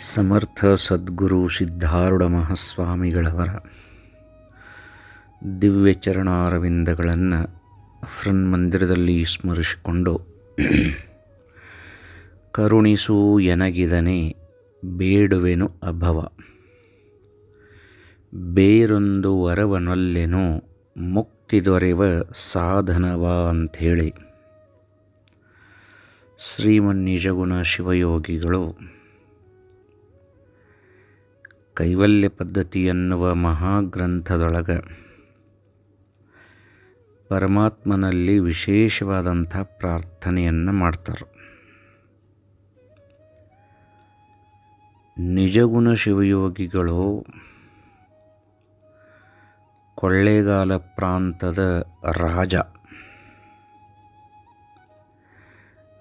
ಸಮರ್ಥ ಸದ್ಗುರು ಸಿದ್ಧಾರೂಢ ಮಹಾಸ್ವಾಮಿಗಳವರ ದಿವ್ಯ ಚರಣಾರವಿಂದಗಳನ್ನು ಮಂದಿರದಲ್ಲಿ ಸ್ಮರಿಸಿಕೊಂಡು ಕರುಣಿಸು ಎನಗಿದನೆ ಬೇಡುವೆನು ಅಭವ. ಬೇರೊಂದು ವರವನೊಲ್ಲೆನು ಮುಕ್ತಿ ದೊರೆವ ಸಾಧನವ ಅಂಥೇಳಿ ಶ್ರೀಮನ್ನಿಜಗುಣ ಶಿವಯೋಗಿಗಳು ಕೈವಲ್ಯ ಪದ್ಧತಿ ಎನ್ನುವ ಮಹಾಗ್ರಂಥದೊಳಗೆ ಪರಮಾತ್ಮನಲ್ಲಿ ವಿಶೇಷವಾದಂಥ ಪ್ರಾರ್ಥನೆಯನ್ನು ಮಾಡ್ತಾರೆ. ನಿಜಗುಣ ಶಿವಯೋಗಿಗಳು ಕೊಳ್ಳೇಗಾಲ ಪ್ರಾಂತದ ರಾಜ.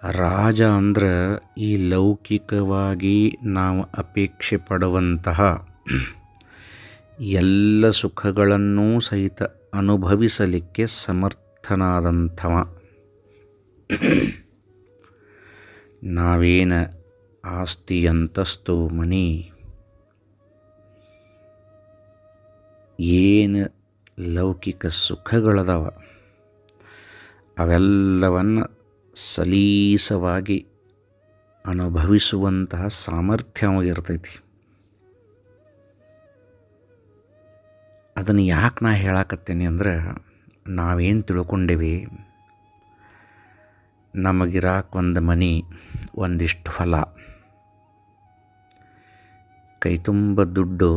ರಾಜ ಅಂದ್ರೆ ಈ ಲೌಕಿಕವಾಗಿ ನಾವು ಅಪೇಕ್ಷೆ ಪಡುವಂತಹ ಎಲ್ಲ ಸುಖಗಳನ್ನೂ ಸಹಿತ ಅನುಭವಿಸಲಿಕ್ಕೆ ಸಮರ್ಥನಾದಂಥವ. ನಾವೇನ ಆಸ್ತಿ ಅಂತಸ್ತು ಮನಿ? ಏನು ಲೌಕಿಕ ಸುಖಗಳದಾವ? ಅವೆಲ್ಲವನ್ನು ಸಲೀಸವಾಗಿ ಅನುಭವಿಸುವಂತಹ ಸಾಮರ್ಥ್ಯ ಅವಾಗಿರ್ತೈತಿ ಅದನ್ನು ಯಾಕೆ ನಾ ಹೇಳಕತ್ತೇನೆ ಅಂದ್ರೆ ನಾವೇನು ತಿಳ್ಕೊಂಡೇವಿ ಒಂದು ಮನೆ ಒಂದಿಷ್ಟು ಫಲ ಕೈ ತುಂಬ ದುಡ್ಡು,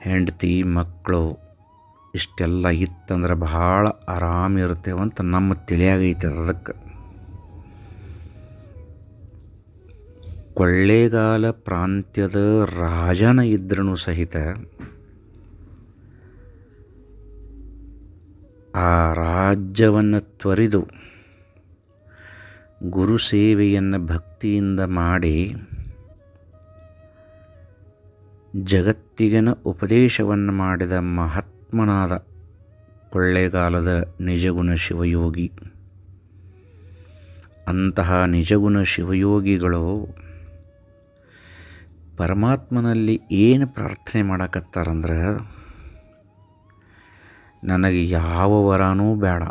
ಹೆಂಡತಿ, ಮಕ್ಕಳು, ಇಷ್ಟೆಲ್ಲ ಇತ್ತಂದ್ರೆ ಭಾಳ ಅಂತ ನಮ್ಮ ತಿಳಿಯಾಗೈತೆ ಅದಕ್ಕೆ. ಕೊಳ್ಳೇಗಾಲ ಪ್ರಾಂತ್ಯದ ರಾಜನ ಇದ್ರೂ ಸಹಿತ ಆ ರಾಜ್ಯವನ್ನು ತ್ವರಿದು ಗುರು ಸೇವೆಯನ್ನು ಭಕ್ತಿಯಿಂದ ಮಾಡಿ ಜಗತ್ತಿಗನ ಉಪದೇಶವನ್ನು ಮಾಡಿದ ಮಹಾತ್ಮನಾದ ಕೊಳ್ಳೇಗಾಲದ ನಿಜಗುಣ ಶಿವಯೋಗಿ. ಅಂತಹ ನಿಜಗುಣ ಶಿವಯೋಗಿಗಳು ಪರಮಾತ್ಮನಲ್ಲಿ ಏನು ಪ್ರಾರ್ಥನೆ ಮಾಡಕತ್ತಾರಂದ್ರೆ ನನಗೆ ಯಾವ ವರನೂ ಬೇಡ.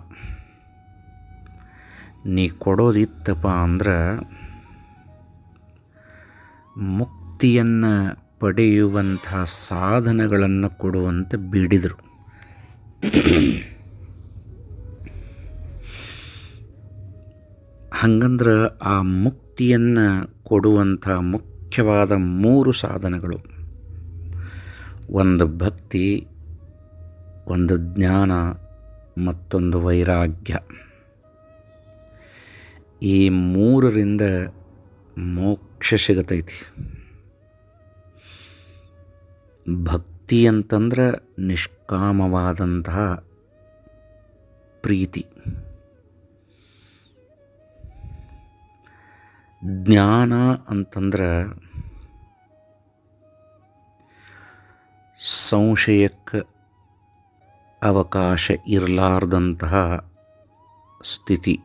ನೀ ಕೊಡೋದಿತ್ತಪ್ಪ ಅಂದ್ರೆ ಮುಕ್ತಿಯನ್ನು ಪಡೆಯುವಂಥ ಸಾಧನಗಳನ್ನು ಕೊಡುವಂತೆ ಬೇಡಿದರು. ಹಂಗಂದ್ರೆ ಆ ಮುಕ್ತಿಯನ್ನು ಕೊಡುವಂಥ ಮುಖ್ಯವಾದ ಮೂರು ಸಾಧನಗಳು. ಒಂದು ಭಕ್ತಿ ಒಂದು ಜ್ಞಾನ, ಮತ್ತೊಂದು ವೈರಾಗ್ಯ. ಈ ಮೂರರಿಂದ ಮೋಕ್ಷ ಸಿಗತೈತಿ. ಭಕ್ತಿ ಅಂತಂದ್ರೆ ನಿಷ್ಕಾಮವಾದಂತಹ ಪ್ರೀತಿ. ಜ್ಞಾನ ಅಂತಂದ್ರೆ ಸಂಶಯಕ್ಕೆ ಅವಕಾಶ ಇರಲಾರ್ದಂತಹ ಸ್ಥಿತಿ.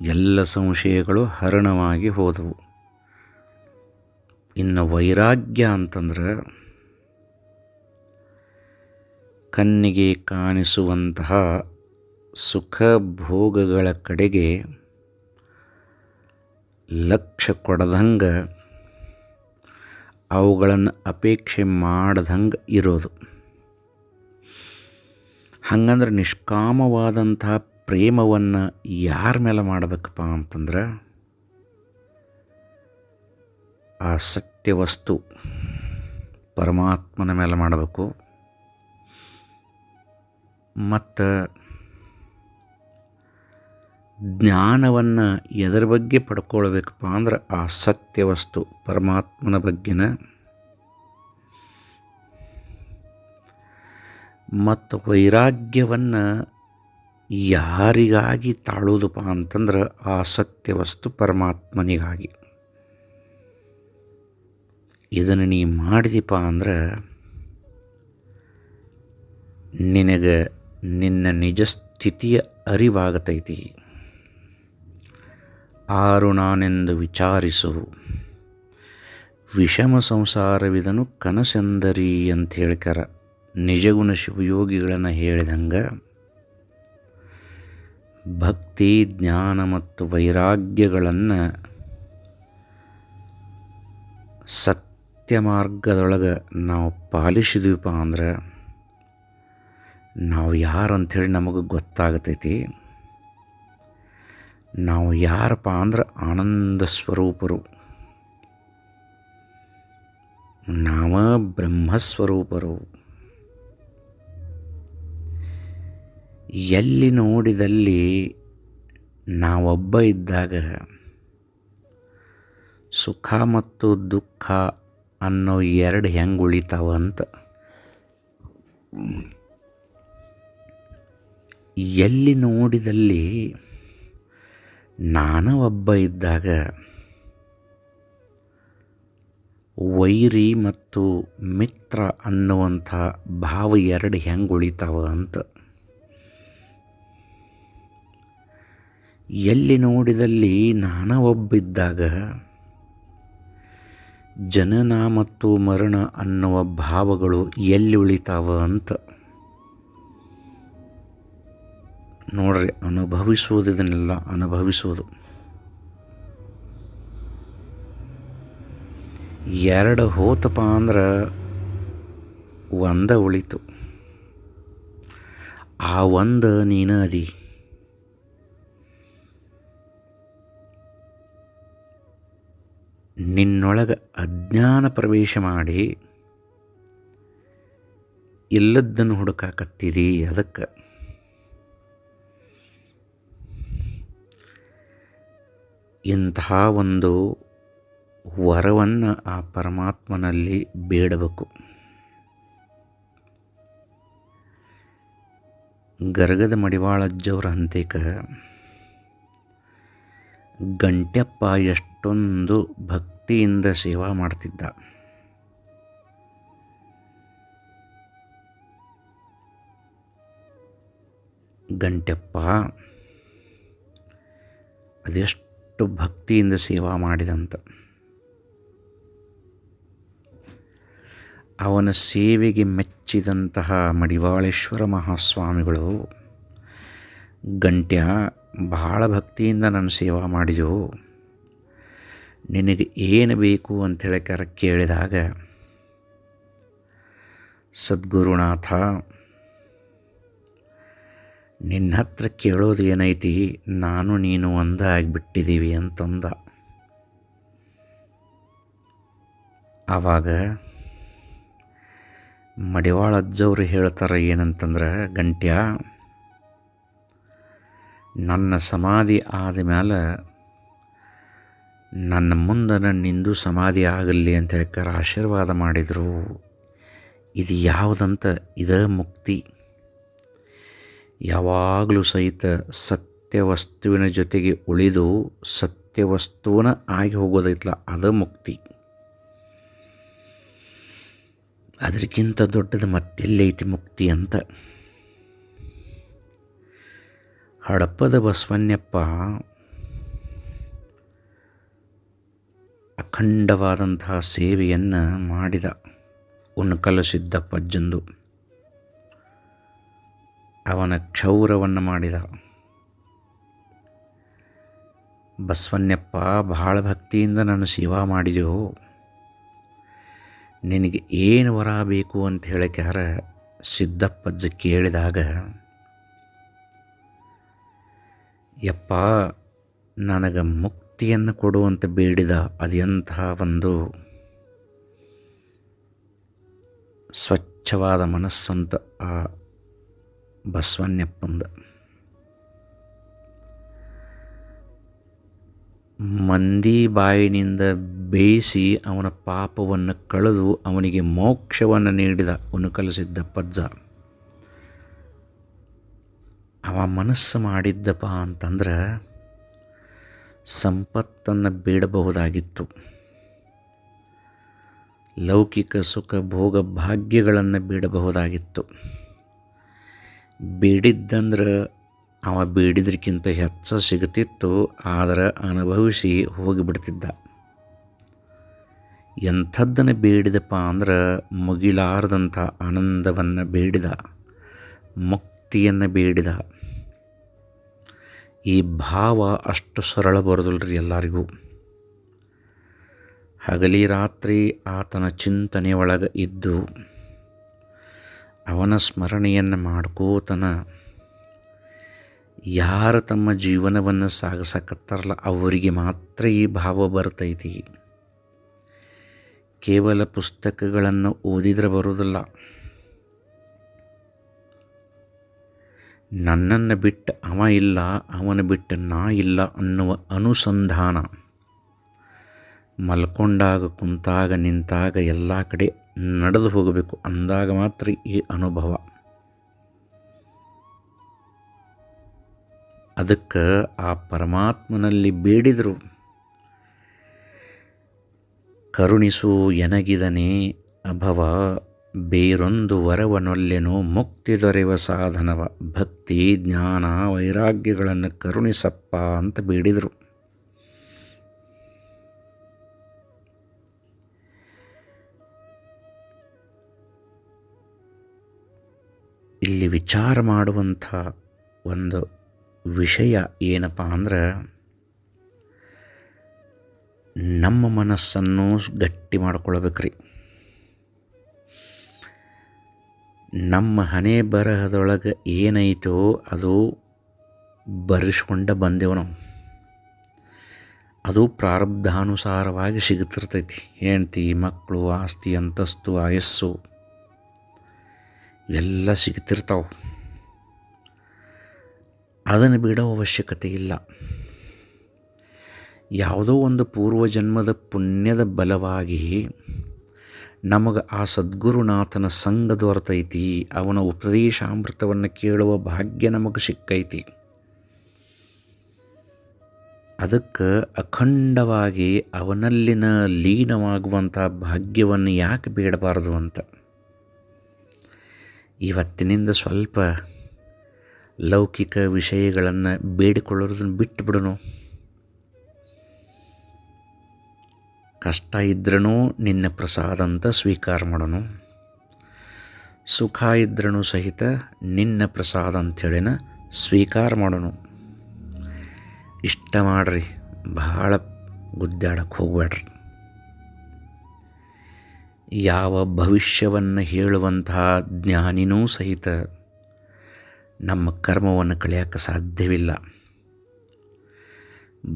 ಎಲ್ಲ ಸಂಶಯಗಳು ಹರಣವಾಗಿ ಹೋದವು. ಇನ್ನು ವೈರಾಗ್ಯ ಅಂತಂದ್ರೆ ಕಣ್ಣಿಗೆ ಕಾಣಿಸುವಂತಹ ಸುಖ ಭೋಗಗಳ ಕಡೆಗೆ ಲಕ್ಷ್ಯ ಕೊಡದಂಗೆ ಅವುಗಳನ್ನು ಅಪೇಕ್ಷೆ ಮಾಡದಂಗೆ ಇರೋದು. ಹಂಗಂದ್ರೆ ನಿಷ್ಕಾಮವಾದಂಥ ಪ್ರೇಮವನ್ನು ಯಾರ ಮೇಲೆ ಮಾಡಬೇಕಪ್ಪ ಅಂತಂದ್ರೆ ಆ ಸತ್ಯವಸ್ತು ಪರಮಾತ್ಮನ ಮೇಲೆ ಮಾಡಬೇಕು. ಮತ್ತು ಜ್ಞಾನವನ್ನು ಎದರ ಬಗ್ಗೆ ಪಡ್ಕೊಳ್ಬೇಕಪ್ಪ ಅಂದ್ರೆ ಆ ಸತ್ಯವಸ್ತು ಪರಮಾತ್ಮನ ಬಗ್ಗೆನ. ಮತ್ತು ವೈರಾಗ್ಯವನ್ನು ಯಾರಿಗಾಗಿ ತಾಳೋದಪ್ಪ ಅಂತಂದ್ರೆ ಆ ಸತ್ಯವಸ್ತು ಪರಮಾತ್ಮನಿಗಾಗಿ. ಇದನ್ನು ನೀ ಮಾಡಿದೀಪ ಅಂದ್ರೆ ನಿನಗೆ ನಿನ್ನ ನಿಜ ಸ್ಥಿತಿಯ ಅರಿವಾಗತೈತಿ. ಆರು ನಾನೆಂದು ವಿಚಾರಿಸು. ವಿಷಮ ಸಂಸಾರವಿದನು ಕನಸೆಂದರಿ ಅಂತ ಹೇಳ್ಕಾರ ನಿಜಗುಣ ಶಿವಯೋಗಿಗಳನ್ನು ಹೇಳಿದಂಗೆ ಭಕ್ತಿ, ಜ್ಞಾನ ಮತ್ತು ವೈರಾಗ್ಯಗಳನ್ನು ಸತ್ಯ ಮಾರ್ಗದೊಳಗೆ ನಾವು ಪಾಲಿಸಿದ್ವಿಪ್ಪ ಅಂದ್ರೆ ನಾವು ಯಾರು ಅಂಥೇಳಿ ನಮಗೆ ಗೊತ್ತಾಗತೈತಿ. ನಾವು ಯಾರಪ್ಪ ಅಂದ್ರೆ ಆನಂದ ಸ್ವರೂಪರು. ನಾವ ಬ್ರಹ್ಮಸ್ವರೂಪರು ಎಲ್ಲಿ ನೋಡಿದಲ್ಲಿ ನಾವೊಬ್ಬ ಇದ್ದಾಗ ಸುಖ ಮತ್ತು ದುಃಖ ಅನ್ನೋ ಎರಡು ಹೆಂಗೆ ಉಳಿತಾವ ಅಂತ. ಎಲ್ಲಿ ನೋಡಿದಲ್ಲಿ ನಾನು ಒಬ್ಬ ಇದ್ದಾಗ ವೈರಿ ಮತ್ತು ಮಿತ್ರ ಅನ್ನುವಂಥ ಭಾವ ಎರಡು ಹೆಂಗೆ ಉಳಿತಾವ ಅಂತ. ಎಲ್ಲಿ ನೋಡಿದಲ್ಲಿ ನಾನ ಒಬ್ಬಿದ್ದಾಗ ಜನನ ಮತ್ತು ಮರಣ ಅನ್ನುವ ಭಾವಗಳು ಎಲ್ಲಿ ಉಳಿತಾವ ಅಂತ. ನೋಡ್ರಿ, ಅನುಭವಿಸುವುದು ಇದನ್ನೆಲ್ಲ, ಅನುಭವಿಸುವುದು. ಎರಡು ಹೋತಪ್ಪ ಅಂದ್ರೆ ಒಂದ ಉಳಿತು. ಆ ಒಂದು ನೀನು ಅದಿ. ನಿನ್ನೊಳಗೆ ಅಜ್ಞಾನ ಪ್ರವೇಶ ಮಾಡಿ ಎಲ್ಲದನ್ನು ಹುಡುಕಾಕತ್ತಿದಿ ಅದಕ್ಕೆ. ಇಂತಹ ಒಂದು ವರವನ್ನು ಆ ಪರಮಾತ್ಮನಲ್ಲಿ ಬೇಡಬೇಕು. ಗರಗದ ಮಡಿವಾಳಜ್ಜವರ ಹಂತೇಕ ಗಂಟ್ಯಪ್ಪ ಎಷ್ಟೊಂದು ಭಕ್ತಿಯಿಂದ ಸೇವಾ ಮಾಡ್ತಿದ್ದ. ಗಂಟೆಪ್ಪ, ಅದೆಷ್ಟು ಭಕ್ತಿಯಿಂದ ಸೇವಾ ಮಾಡಿದಂತ. ಅವನ ಸೇವೆಗೆ ಮೆಚ್ಚಿದಂತಹ ಮಡಿವಾಳೇಶ್ವರ ಮಹಾಸ್ವಾಮಿಗಳು, ಗಂಟ್ಯ, ಬಹಳ ಭಕ್ತಿಯಿಂದ ನಾನು ಸೇವಾ ಮಾಡಿದೆವು. ನಿನಗೆ ಏನು ಬೇಕು ಅಂತ ಹೇಳಿಕಾರ ಕೇಳಿದಾಗ, ಸದ್ಗುರುನಾಥ, ನಿನ್ನ ಹತ್ರ ಕೇಳೋದು ಏನೈತಿ, ನಾನು ನೀನು ಒಂದ ಆಗಿಬಿಟ್ಟಿದ್ದೀವಿ ಅಂತಂದ. ಆವಾಗ ಮಡಿವಾಳ ಅಜ್ಜವ್ರು ಹೇಳ್ತಾರೆ ಏನಂತಂದ್ರೆ, ಗಂಟ್ಯ, ನನ್ನ ಸಮಾಧಿ ಆದ ಮೇಲೆ ನನ್ನ ಮುಂದೆ ನನ್ನಿಂದು ಸಮಾಧಿ ಆಗಲಿ ಅಂತ ಹೇಳ್ಕಾರ ಆಶೀರ್ವಾದ ಮಾಡಿದರು. ಇದು ಯಾವುದಂತ ಇದ ಮುಕ್ತಿ. ಯಾವಾಗಲೂ ಸಹಿತ ಸತ್ಯವಸ್ತುವಿನ ಜೊತೆಗೆ ಉಳಿದು ಸತ್ಯವಸ್ತುವನ ಆಗಿ ಹೋಗೋದೈತಲ್ಲ ಅದ ಮುಕ್ತಿ. ಅದಕ್ಕಿಂತ ದೊಡ್ಡದು ಮತ್ತೆಲ್ಲೈತಿ ಮುಕ್ತಿ ಅಂತ. ಹಡಪದ ಬಸವಣ್ಣಪ್ಪ ಅಖಂಡವಾದಂತಹ ಸೇವೆಯನ್ನು ಮಾಡಿದ ಉನ್ಕಲ ಸಿದ್ದಪ್ಪಜ್ಜಂದು ಅವನ ಕ್ಷೌರವನ್ನು ಮಾಡಿದ. ಬಸವಣ್ಣಪ್ಪ ಬಹಳ ಭಕ್ತಿಯಿಂದ ನಾನು ಸೇವಾ ಮಾಡಿದೆವು ನಿನಗೆ ಏನು ವರ ಬೇಕು ಅಂತ ಹೇಳಕ್ಯಾರ ಸಿದ್ದಪ್ಪಜ್ಜ ಕೇಳಿದಾಗ, ಯಪ್ಪ, ನನಗೆ ಮುಕ್ತಿಯನ್ನು ಕೊಡುವಂತೆ ಬೇಡಿದ ಅದೆಂತಹ ಒಂದು ಸ್ವಚ್ಛವಾದ ಮನಸ್ಸಂತ ಆ ಬಸವಣ್ಣಪ್ಪಂದ. ಮಂದಿ ಬಾಯಿನಿಂದ ಬೇಯಿಸಿ ಅವನ ಪಾಪವನ್ನು ಕಳೆದು ಅವನಿಗೆ ಮೋಕ್ಷವನ್ನು ನೀಡಿದ ಉನುಕಲಿಸಿದ್ದ ಪಜ್ಜ. ಅವ ಮನಸ್ಸು ಮಾಡಿದ್ದಪ್ಪ ಅಂತಂದ್ರೆ ಸಂಪತ್ತನ್ನು ಬೇಡಬಹುದಾಗಿತ್ತು. ಲೌಕಿಕ ಸುಖ ಭೋಗ ಭಾಗ್ಯಗಳನ್ನು ಬೇಡಬಹುದಾಗಿತ್ತು. ಬೇಡಿದ್ದಂದ್ರೆ ಅವ ಬೇಡಿದ್ರಕ್ಕಿಂತ ಹೆಚ್ಚು ಸಿಗುತ್ತಿತ್ತು, ಆದರೆ ಅನುಭವಿಸಿ ಹೋಗಿಬಿಡ್ತಿದ್ದ. ಎಂಥದ್ದನ್ನು ಬೇಡಿದಪ್ಪ ಅಂದ್ರೆ ಮುಗಿಲಾರದಂಥ ಆನಂದವನ್ನು ಬೇಡಿದ, ಮುಕ್ತಿಯನ್ನು ಬೇಡಿದ. ಈ ಭಾವ ಅಷ್ಟು ಸರಳ ಬರೋದಿಲ್ಲ ರೀ ಎಲ್ಲರಿಗೂ. ಹಗಲಿ ರಾತ್ರಿ ಆತನ ಚಿಂತನೆ ಒಳಗೆ ಇದ್ದು, ಅವನ ಸ್ಮರಣೆಯನ್ನು ಮಾಡ್ಕೋತನ ಯಾರು ತಮ್ಮ ಜೀವನವನ್ನು ಸಾಗಿಸಕತ್ತಾರಲ್ಲ ಅವರಿಗೆ ಮಾತ್ರ ಈ ಭಾವ ಬರ್ತೈತಿ. ಕೇವಲ ಪುಸ್ತಕಗಳನ್ನು ಓದಿದ್ರೆ ಬರೋದಿಲ್ಲ. ನನ್ನನ್ನು ಬಿಟ್ಟು ಅವ ಇಲ್ಲ, ಅವನ ಬಿಟ್ಟು ನಾ ಇಲ್ಲ ಅನ್ನುವ ಅನುಸಂಧಾನ. ಮಲ್ಕೊಂಡಾಗ, ಕುಂತಾಗ, ನಿಂತಾಗ ಎಲ್ಲ ಕಡೆ ನಡೆದು ಹೋಗಬೇಕು ಅಂದಾಗ ಮಾತ್ರ ಈ ಅನುಭವ. ಅದಕ್ಕೆ ಆ ಪರಮಾತ್ಮನಲ್ಲಿ ಬೇಡಿದರು. ಕರುಣಿಸು, ಎನಗಿದನೇ ಅಭವ ಬೇರೊಂದು ವರವನೊಲ್ಲೆನು ಮುಕ್ತಿ ದೊರೆಯುವ ಸಾಧನವ. ಭಕ್ತಿ, ಜ್ಞಾನ, ವೈರಾಗ್ಯಗಳನ್ನು ಕರುಣಿಸಪ್ಪ ಅಂತ ಬೇಡಿದರು. ಇಲ್ಲಿ ವಿಚಾರ ಮಾಡುವಂಥ ಒಂದು ವಿಷಯ ಏನಪ್ಪ ಅಂದ್ರೆ, ನಮ್ಮ ಮನಸ್ಸನ್ನು ಗಟ್ಟಿ ಮಾಡ್ಕೊಳ್ಬೇಕ್ರಿ. ನಮ್ಮ ಹಣೆ ಬರಹದೊಳಗೆ ಏನೈತೋ ಅದು ಬರೆಸ್ಕೊಂಡ ಬಂದೆವು ನಾವು ಅದು ಪ್ರಾರಬ್ಧಾನುಸಾರವಾಗಿ ಸಿಗುತ್ತಿರ್ತೈತಿ. ಹೆಂಡ್ತಿ ಮಕ್ಕಳು ಆಸ್ತಿ, ಅಂತಸ್ತು, ಆಯಸ್ಸು ಇವೆಲ್ಲ ಸಿಗ್ತಿರ್ತಾವೆ ಅದನ್ನು ಬಿಡೋ ಅವಶ್ಯಕತೆ ಇಲ್ಲ. ಯಾವುದೋ ಒಂದು ಪೂರ್ವಜನ್ಮದ ಪುಣ್ಯದ ಬಲವಾಗಿ ನಮಗೆ ಆ ಸದ್ಗುರುನಾಥನ ಸಂಘ ದೊರೆತೈತಿ, ಅವನ ಉಪದೇಶಾಮೃತವನ್ನು ಕೇಳುವ ಭಾಗ್ಯ ನಮಗೆ ಸಿಕ್ಕೈತಿ. ಅದಕ್ಕೆ ಅಖಂಡವಾಗಿ ಅವನಲ್ಲಿನ ಲೀನವಾಗುವಂಥ ಭಾಗ್ಯವನ್ನು ಯಾಕೆ ಬೇಡಬಾರದು ಅಂತ. ಇವತ್ತಿನಿಂದ ಸ್ವಲ್ಪ ಲೌಕಿಕ ವಿಷಯಗಳನ್ನು ಬೇಡಿಕೊಳ್ಳೋದನ್ನು ಬಿಟ್ಟು ಬಿಡೋನು ಕಷ್ಟ ಇದ್ರೂ ನಿನ್ನ ಪ್ರಸಾದ ಅಂತ ಸ್ವೀಕಾರ ಮಾಡೋನು. ಸುಖ ಇದ್ರೂ ಸಹಿತ ನಿನ್ನ ಪ್ರಸಾದ ಅಂಥೇಳಿನ ಸ್ವೀಕಾರ ಮಾಡೋನು. ಇಷ್ಟ ಮಾಡ್ರಿ, ಭಾಳ ಗುದ್ದಾಡಕ್ಕೆ ಹೋಗ್ಬೇಡ್ರಿ ಯಾವ ಭವಿಷ್ಯವನ್ನು ಹೇಳುವಂತಹ ಜ್ಞಾನಿನೂ ಸಹಿತ ನಮ್ಮ ಕರ್ಮವನ್ನು ಕಳೆಯೋಕ್ಕೆ ಸಾಧ್ಯವಿಲ್ಲ.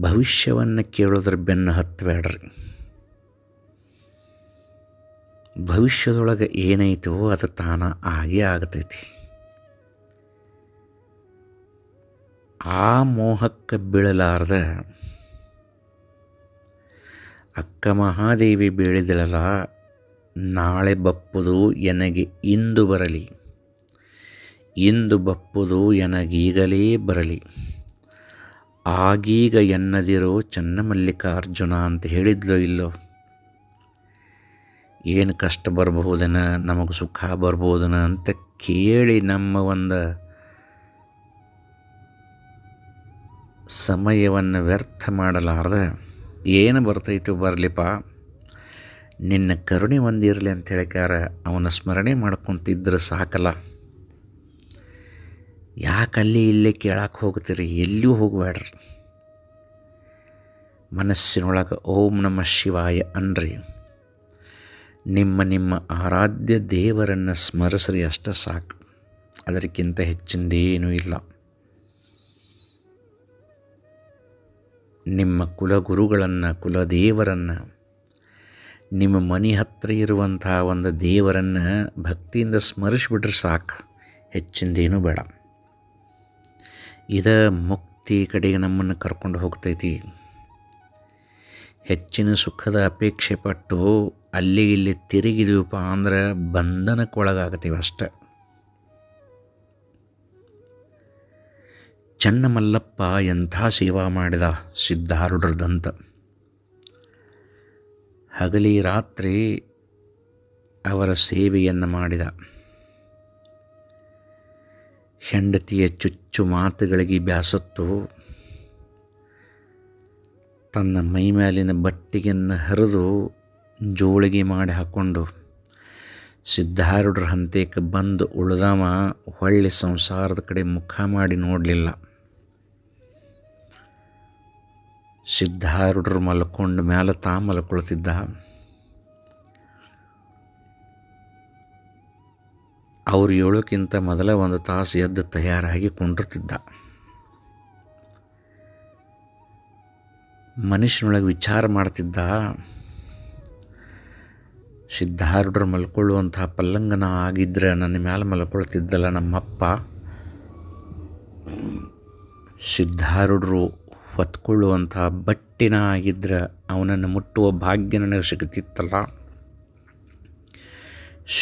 ಭವಿಷ್ಯವನ್ನು ಕೇಳೋದ್ರ ಬೆನ್ನು ಹತ್ತಬೇಡ್ರಿ ಭವಿಷ್ಯದೊಳಗೆ ಏನೈತೋ ಅದು ತಾನ ಆಗೇ ಆಗತೈತಿ. ಆ ಮೋಹಕ್ಕೆ ಬೀಳಲಾರ್ದ ಅಕ್ಕ ಮಹಾದೇವಿ ಬೀಳಿದಳಲ್ಲ, ನಾಳೆ ಬಪ್ಪುದು ಎನಗೆ ಇಂದು ಬರಲಿ. ಇಂದು ಬಪ್ಪುದು ಎನಗೀಗಲೇ ಬರಲಿ. ಆಗೀಗ ಎನ್ನದಿರೋ ಚನ್ನಮಲ್ಲಿಕಾರ್ಜುನ ಅಂತ ಹೇಳಿದ್ಲೋ ಇಲ್ಲೋ? ಏನು ಕಷ್ಟ ಬರ್ಬಹುದನ, ನಮಗೆ ಸುಖ ಬರ್ಬೋದನ ಅಂತ ಕೇಳಿ ನಮ್ಮ ಒಂದು ಸಮಯವನ್ನು ವ್ಯರ್ಥ ಮಾಡಲಾರ್ದೆ ಏನು ಬರ್ತೈತು ಬರಲಿಪ್ಪ. ನಿನ್ನ ಕರುಣೆ ಒಂದಿರಲಿ ಅಂತ ಹೇಳಿಕಾರ ಅವನ ಸ್ಮರಣೆ ಮಾಡ್ಕೊತಿದ್ರೆ ಸಾಕಲ್ಲ. ಯಾಕಲ್ಲಿ ಇಲ್ಲೇ ಕೇಳಕ್ಕೆ ಹೋಗ್ತೀರಿ? ಎಲ್ಲಿಯೂ ಹೋಗಬೇಡ್ರಿ ಮನಸ್ಸಿನೊಳಗೆ ಓಂ ನಮ ಶಿವಾಯ ಅನ್ರಿ. ನಿಮ್ಮ ನಿಮ್ಮ ಆರಾಧ್ಯ ದೇವರನ್ನು ಸ್ಮರಿಸ್ರಿ, ಅಷ್ಟೇ ಸಾಕು. ಅದಕ್ಕಿಂತ ಹೆಚ್ಚಿಂದೇನೂ ಇಲ್ಲ. ನಿಮ್ಮ ಕುಲಗುರುಗಳನ್ನು, ಕುಲದೇವರನ್ನು, ನಿಮ್ಮ ಮನೆ ಹತ್ತಿರ ಇರುವಂತಹ ಒಂದು ದೇವರನ್ನು ಭಕ್ತಿಯಿಂದ ಸ್ಮರಿಸ್ಬಿಟ್ರೆ ಸಾಕು. ಹೆಚ್ಚಿಂದೇನೂ ಬೇಡ. ಇದ ಮುಕ್ತಿ ಕಡೆಗೆ ನಮ್ಮನ್ನು ಕರ್ಕೊಂಡು ಹೋಗ್ತೈತಿ. ಹೆಚ್ಚಿನ ಸುಖದ ಅಪೇಕ್ಷೆ ಪಟ್ಟು ಅಲ್ಲಿ ಇಲ್ಲಿ ತಿರುಗಿದೀವಪ್ಪ ಅಂದ್ರೆ ಬಂಧನಕ್ಕೊಳಗಾಗತ್ತೀವಿ ಅಷ್ಟೆ. ಚನ್ನಮಲ್ಲಪ್ಪ ಎಂಥ ಸೇವಾ ಮಾಡಿದ ಸಿದ್ಧಾರೂಢರದಂತ. ಹಗಲಿ ರಾತ್ರಿ ಅವರ ಸೇವೆಯನ್ನು ಮಾಡಿದ. ಹೆಂಡತಿಯ ಚುಚ್ಚು ಮಾತುಗಳಿಗೆ ಬ್ಯಾಸತ್ತು ತನ್ನ ಮೈಮೇಲಿನ ಬಟ್ಟೆಯನ್ನು ಹರಿದು ಜೋಳಿಗೆ ಮಾಡಿ ಹಾಕ್ಕೊಂಡು ಸಿದ್ಧಾರೂಢರ ಹಂತಕ್ಕೆ ಬಂದು ಉಳಿದವ ಹೊಳ್ಳಿ ಸಂಸಾರದ ಕಡೆ ಮುಖ ಮಾಡಿ ನೋಡಲಿಲ್ಲ. ಸಿದ್ಧಾರೂಢರು ಮಲ್ಕೊಂಡು ಮ್ಯಾಲೆ ತಾ ಮಲ್ಕೊಳ್ತಿದ್ದ. ಅವ್ರು ಏಳೋಕ್ಕಿಂತ ಮೊದಲ ಒಂದು ತಾಸು ಎದ್ದು ತಯಾರಾಗಿ ಕೊಂಡಿರ್ತಿದ್ದ. ಮನುಷ್ಯನೊಳಗೆ ವಿಚಾರ ಮಾಡ್ತಿದ್ದ ಸಿದ್ಧಾರೂಢರು ಮಲ್ಕೊಳ್ಳುವಂತಹ ಪಲ್ಲಂಗನ ಆಗಿದ್ದರೆ ನನ್ನ ಮ್ಯಾಲೆ ಮಲ್ಕೊಳ್ತಿದ್ದಲ್ಲ ನಮ್ಮಪ್ಪ. ಸಿದ್ಧಾರೂಢರು ಹೊತ್ಕೊಳ್ಳುವಂತಹ ಬಟ್ಟಿನ ಆಗಿದ್ದರೆ ಅವನನ್ನು ಮುಟ್ಟುವ ಭಾಗ್ಯ ನನಗೆ ಸಿಗುತ್ತಿತ್ತಲ್ಲ.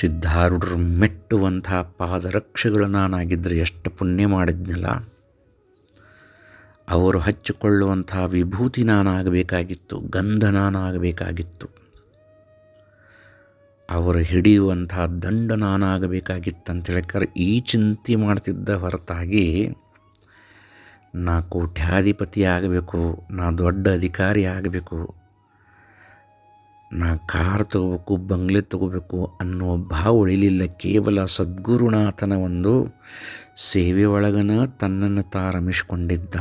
ಸಿದ್ಧಾರೂಢರು ಮೆಟ್ಟುವಂಥ ಪಾದರಕ್ಷೆಗಳು ನಾನಾಗಿದ್ದರೆ ಎಷ್ಟು ಪುಣ್ಯ ಮಾಡಿದ್ನಲ್ಲ. ಅವರು ಹಚ್ಚಿಕೊಳ್ಳುವಂತಹ ವಿಭೂತಿ ನಾನಾಗಬೇಕಾಗಿತ್ತು, ಗಂಧ ನಾನಾಗಬೇಕಾಗಿತ್ತು. ಅವರು ಹಿಡಿಯುವಂತಹ ದಂಡ ಅಂತ ಕರೆ ಈ ಚಿಂತೆ ಮಾಡ್ತಿದ್ದ ಹೊರತಾಗಿ ನಾ ಕೋಟ್ಯಾಧಿಪತಿ ಆಗಬೇಕು ನಾ ದೊಡ್ಡ ಅಧಿಕಾರಿ ಆಗಬೇಕು, ನಾ ಕಾರ್ ತಗೋಬೇಕು, ಬಂಗ್ಲೆ ತಗೋಬೇಕು ಅನ್ನುವ ಭಾವ ಉಳಿಲಿಲ್ಲ. ಕೇವಲ ಸದ್ಗುರುನಾಥನ ಒಂದು ಸೇವೆ ಒಳಗನ ತನ್ನನ್ನು ತಾರಮಿಸ್ಕೊಂಡಿದ್ದ.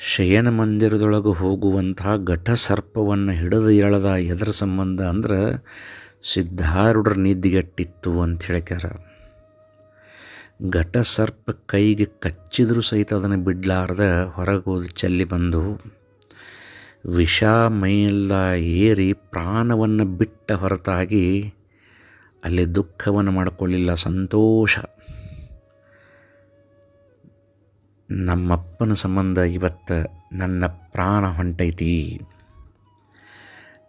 ಶಯನ ಮಂದಿರದೊಳಗೆ ಹೋಗುವಂತಹ ಘಟಸರ್ಪವನ್ನು ಹಿಡಿದು ಎಳೆದ ಎದರ ಸಂಬಂಧ ಅಂದ್ರೆ ಸಿದ್ಧಾರೂಢರ ನಿದ್ದೆಗೆಟ್ಟಿತ್ತು ಅಂತ ಹೇಳ್ಯಾರ ಘಟಸರ್ಪ ಕೈಗೆ ಕಚ್ಚಿದರೂ ಸಹಿತ ಅದನ್ನು ಬಿಡಲಾರ್ದ ಹೊರಗೆ ಹೋಗಿ ಚೆಲ್ಲಿ ಬಂದು ವಿಷ, ಮೈಯೆಲ್ಲ ಏರಿ ಪ್ರಾಣವನ್ನು ಬಿಟ್ಟ ಹೊರತಾಗಿ ಅಲ್ಲಿ ದುಃಖವನ್ನು ಮಾಡಿಕೊಳ್ಳಿಲ್ಲ, ಸಂತೋಷ. ನಮ್ಮಪ್ಪನ ಸಂಬಂಧ ಇವತ್ತು ನನ್ನ ಪ್ರಾಣ ಹೊಂಟೈತಿ.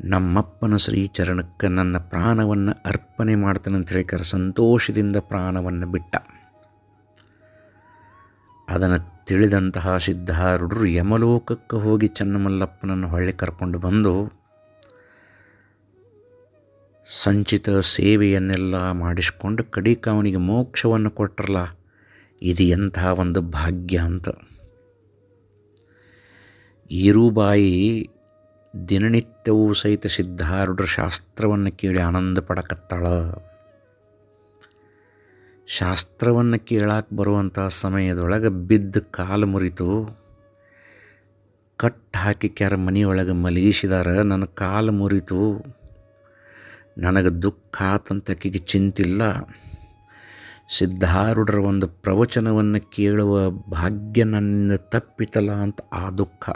ನಮ್ಮಪ್ಪನ ಶ್ರೀಚರಣಕ್ಕೆ ನನ್ನ ಪ್ರಾಣವನ್ನು ಅರ್ಪಣೆ ಮಾಡ್ತಾನೆ ಅಂತ ಹೇಳ್ಕರ ಸಂತೋಷದಿಂದ ಪ್ರಾಣವನ್ನು ಬಿಟ್ಟ. ಅದನ್ನು ತಿಳಿದಂತಹ ಸಿದ್ಧಾರೂಢರು ಯಮಲೋಕಕ್ಕೆ ಹೋಗಿ ಚನ್ನಮಲ್ಲಪ್ಪನನ್ನು ಹೊಳ್ಳಿ ಕರ್ಕೊಂಡು ಬಂದು ಸಂಚಿತ ಸೇವೆಯನ್ನೆಲ್ಲ ಮಾಡಿಸ್ಕೊಂಡು ಕಡಿಕ ಅವನಿಗೆ ಮೋಕ್ಷವನ್ನು ಕೊಟ್ಟರಲ್ಲ ಇದು ಎಂಥ ಒಂದು ಭಾಗ್ಯ ಅಂತ. ಈರುಬಾಯಿ ದಿನನಿತ್ಯವೂ ಸಹಿತ ಸಿದ್ಧಾರೂಢರ ಶಾಸ್ತ್ರವನ್ನು ಕೇಳಿ ಆನಂದ ಪಡಕತ್ತಾಳ. ಶಾಸ್ತ್ರವನ್ನು ಕೇಳಕ್ಕೆ ಬರುವಂಥ ಸಮಯದೊಳಗೆ ಬಿದ್ದು ಕಾಲು ಮುರಿತು, ಕಟ್ ಹಾಕಿ ಕ್ಯಾರ ಮನೆಯೊಳಗೆ ಮಲಗಿಸಿದಾರ, ನನ್ನ ಕಾಲು ಮುರಿತು. ನನಗೆ ದುಃಖ ಆತಂತ ಆಕೆಗೆ ಚಿಂತಿಲ್ಲ. ಸಿದ್ಧಾರೂಢರ ಒಂದು ಪ್ರವಚನವನ್ನು ಕೇಳುವ ಭಾಗ್ಯ ನನ್ನ ತಪ್ಪಿತಲ್ಲ ಅಂತ ಆ ದುಃಖ.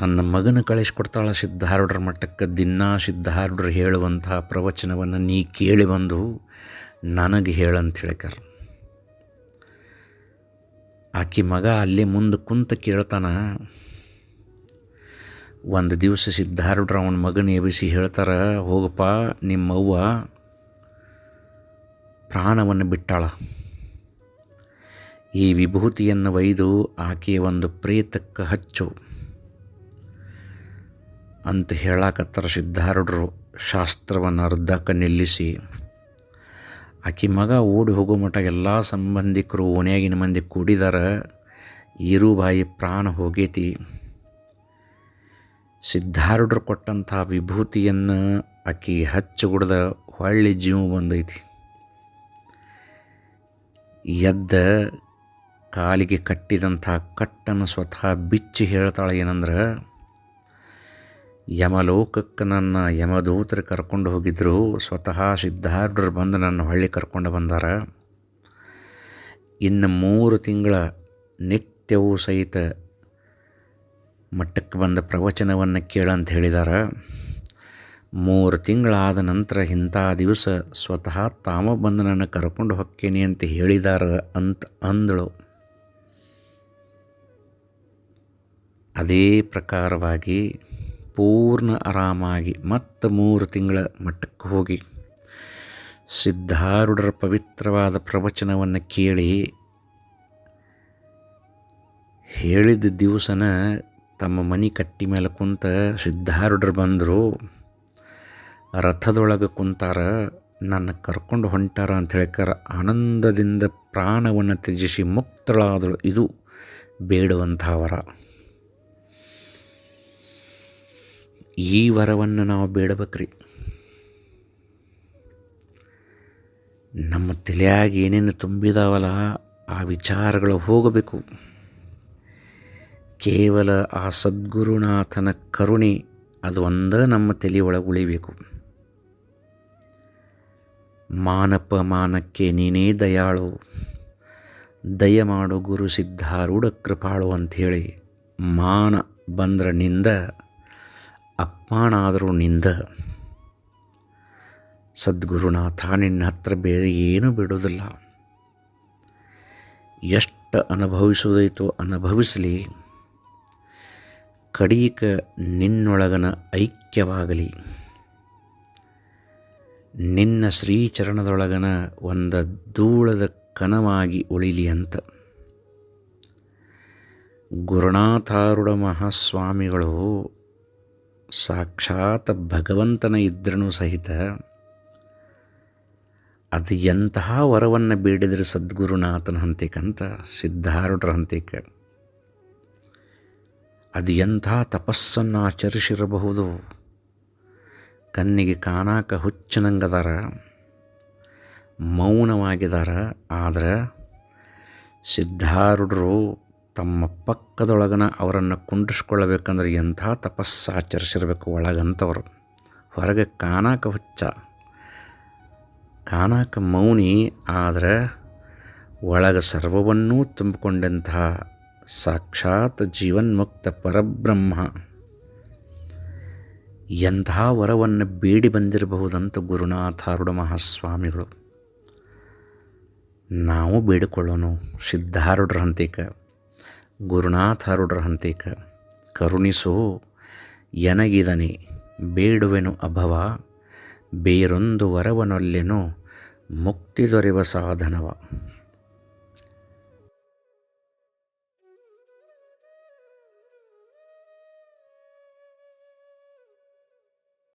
ತನ್ನ ಮಗನ ಕಳಿಸ್ಕೊಡ್ತಾಳ ಸಿದ್ಧಾರೂಢರ ಮಟ್ಟಕ್ಕೆ. ದಿನಾ ಸಿದ್ಧಾರೂಢರು ಹೇಳುವಂತಹ ಪ್ರವಚನವನ್ನು ನೀ ಕೇಳಿ ಬಂದು ನನಗೆ ಹೇಳಂತ ಹೇಳ್ಯಾರ ಆಕಿ ಮಗ ಅಲ್ಲಿ ಮುಂದೆ ಕುಂತ ಕೇಳ್ತಾನ ಒಂದು ದಿವಸ ಸಿದ್ಧಾರೂಢ್ರ ಅವನ ಮಗನ ಎಬ್ಬಿಸಿ ಹೇಳ್ತಾರೆ, ಹೋಗಪ್ಪ ನಿಮ್ಮವ್ವ ಪ್ರಾಣವನ್ನು ಬಿಟ್ಟಾಳ. ಈ ವಿಭೂತಿಯನ್ನು ಒಯ್ದು ಆಕೆಯ ಒಂದು ಪ್ರೇತಕ್ಕೆ ಹಚ್ಚು. ಅಂತ ಹೇಳಾಕತ್ತಾರ ಸಿದ್ಧಾರೂಢರು, ಶಾಸ್ತ್ರವನ್ನು ಅರ್ಧಕ್ಕೆ ನಿಲ್ಲಿಸಿ. ಆಕೆ ಮಗ ಓಡಿ ಹೋಗೋ ಮಟ್ಟ ಎಲ್ಲ ಸಂಬಂಧಿಕರು ಓಣ್ಯಾಗಿನ ಮಂದಿ ಕೂಡಿದಾರ ಈರುಬಾಯಿ ಪ್ರಾಣ ಹೋಗೈತಿ. ಸಿದ್ಧಾರೂಢರು ಕೊಟ್ಟಂಥ ವಿಭೂತಿಯನ್ನು ಆಕಿ ಹಚ್ಚಿ ಗುಡ್ದ ಹೊಳ್ಳಿ ಜೀವ ಬಂದೈತಿ. ಎದ್ದ ಕಾಲಿಗೆ ಕಟ್ಟಿದಂಥ ಕಟ್ಟನ್ನು ಸ್ವತಃ ಬಿಚ್ಚಿ ಹೇಳ್ತಾಳೆ ಏನಂದ್ರೆ, ಯಮಲೋಕಕ್ಕೆ ನನ್ನ ಯಮದೂತರು ಕರ್ಕೊಂಡು ಹೋಗಿದ್ದರು ಸ್ವತಃ ಸಿದ್ಧಾರ್ಢರು ಬಂದು ನನ್ನ ಹೊಳ್ಳಿ ಕರ್ಕೊಂಡು ಬಂದಾರ. ಇನ್ನು ಮೂರು ತಿಂಗಳ ನಿತ್ಯವೂ ಸಹಿತ ಮಟ್ಟಕ್ಕೆ ಬಂದ ಪ್ರವಚನವನ್ನು ಕೇಳಂತ ಹೇಳಿದಾರ. ಮೂರು ತಿಂಗಳಾದ ನಂತರ ಇಂಥ ದಿವಸ ಸ್ವತಃ ತಾಮ ಬಂದು ನನ್ನ ಕರ್ಕೊಂಡು ಹೊಕ್ಕೇನಿ ಅಂತ ಹೇಳಿದಾರ ಅಂತ ಅಂದಳು. ಅದೇ ಪ್ರಕಾರವಾಗಿ ಪೂರ್ಣ ಆರಾಮಾಗಿ ಮತ್ತೆ ಮೂರು ತಿಂಗಳ ಮಟ್ಟಕ್ಕೆ ಹೋಗಿ ಸಿದ್ಧಾರೂಢರ ಪವಿತ್ರವಾದ ಪ್ರವಚನವನ್ನು ಕೇಳಿ ಹೇಳಿದ ದಿವಸನ ತಮ್ಮ ಮನೆ ಕಟ್ಟಿ ಮೇಲೆ ಕುಂತ ಸಿದ್ಧಾರೂಢರು ಬಂದರು, ರಥದೊಳಗೆ ಕುಂತಾರ, ನನ್ನ ಕರ್ಕೊಂಡು ಹೊಂಟಾರ ಅಂತ ಹೇಳ್ಕರ ಆನಂದದಿಂದ ಪ್ರಾಣವನ್ನು ತ್ಯಜಿಸಿ ಮುಕ್ತಳಾದಳು. ಇದು ಬೇಡುವಂಥ ವರ. ಈ ವರವನ್ನು ನಾವು ಬೇಡಬೇಕ್ರಿ. ನಮ್ಮ ತಲೆಯಾಗಿ ಏನೇನು ತುಂಬಿದಾವಲ್ಲ, ಆ ವಿಚಾರಗಳು ಹೋಗಬೇಕು. ಕೇವಲ ಆ ಸದ್ಗುರುನಾಥನ ಕರುಣೆ ಅದು ಒಂದೇ ನಮ್ಮ ತಲೆಯೊಳಗೆ ಉಳಿಬೇಕು. ಮಾನಪ ಮಾನಕ್ಕೆ ನೀನೇ ದಯಾಳು, ದಯ ಮಾಡು ಗುರು ಸಿದ್ಧಾರೂಢ ಕೃಪಾಳು ಅಂಥೇಳಿ ಮಾನ ಬಂದ್ರ ನಿಂದ ಅಪ್ಮಾನ ಆದರೂ ನಿಂದ. ಸದ್ಗುರುನಾಥ ನಿನ್ನ ಹತ್ರ ಬೇರೆ ಏನೂ ಬಿಡೋದಿಲ್ಲ. ಎಷ್ಟು ಅನುಭವಿಸೋದೈತೋ ಅನುಭವಿಸಲಿ. ಕಡೀಕ ನಿನ್ನೊಳಗನ ಐಕ್ಯವಾಗಲಿ. ನಿನ್ನ ಶ್ರೀಚರಣದೊಳಗನ ಒಂದು ಧೂಳದ ಕನವಾಗಿ ಉಳಿಲಿ ಅಂತ. ಗುರುನಾಥಾರುಡ ಮಹಾಸ್ವಾಮಿಗಳು ಸಾಕ್ಷಾತ್ ಭಗವಂತನ ಇದ್ರೂ ಸಹಿತ ಅದು ಎಂತಹ ವರವನ್ನು ಬೇಡಿದರೆ ಸದ್ಗುರುನಾಥನ ಹಂತಿಕಂತ, ಸಿದ್ಧಾರೂಢರ ಹಂತಿಕ. ಅದು ಎಂಥ ತಪಸ್ಸನ್ನು ಆಚರಿಸಿರಬಹುದು? ಕಣ್ಣಿಗೆ ಕಾಣಾಕ ಹುಚ್ಚನಂಗದಾರ, ಮೌನವಾಗಿದಾರ, ಆದರೆ ಸಿದ್ಧಾರೂಢರು ತಮ್ಮ ಪಕ್ಕದೊಳಗನ ಅವರನ್ನು ಕುಂಡಿಸ್ಕೊಳ್ಳಬೇಕಂದ್ರೆ ಎಂಥ ತಪಸ್ಸು ಆಚರಿಸಿರಬೇಕು ಒಳಗಂತವರು. ಹೊರಗೆ ಕಾಣಾಕ ಹುಚ್ಚ, ಕಾಣಾಕ ಮೌನಿ, ಆದರೆ ಒಳಗೆ ಸರ್ವವನ್ನೂ ತುಂಬಿಕೊಂಡಂತಹ ಸಾಕ್ಷಾತ್ ಜೀವನ್ಮುಕ್ತ ಪರಬ್ರಹ್ಮ. ಎಂಥ ವರವನ್ನು ಬೇಡಿ ಬಂದಿರಬಹುದಂತ ಗುರುನಾಥಾರುಡ ಮಹಾಸ್ವಾಮಿಗಳು. ನಾವು ಬೇಡಿಕೊಳ್ಳೋಣ ಸಿದ್ಧಾರೂಢರ ಹಂತಿಕ ಗುರುನಾಥಾರುಢರ ಹಂತಿಕ. ಕರುಣಿಸು ಎನಗಿದನೆ, ಬೇಡುವೆನು ಅಭವ, ಬೇರೊಂದು ವರವನೊಲ್ಲೆನು ಮುಕ್ತಿ ದೊರೆವ ಸಾಧನವ.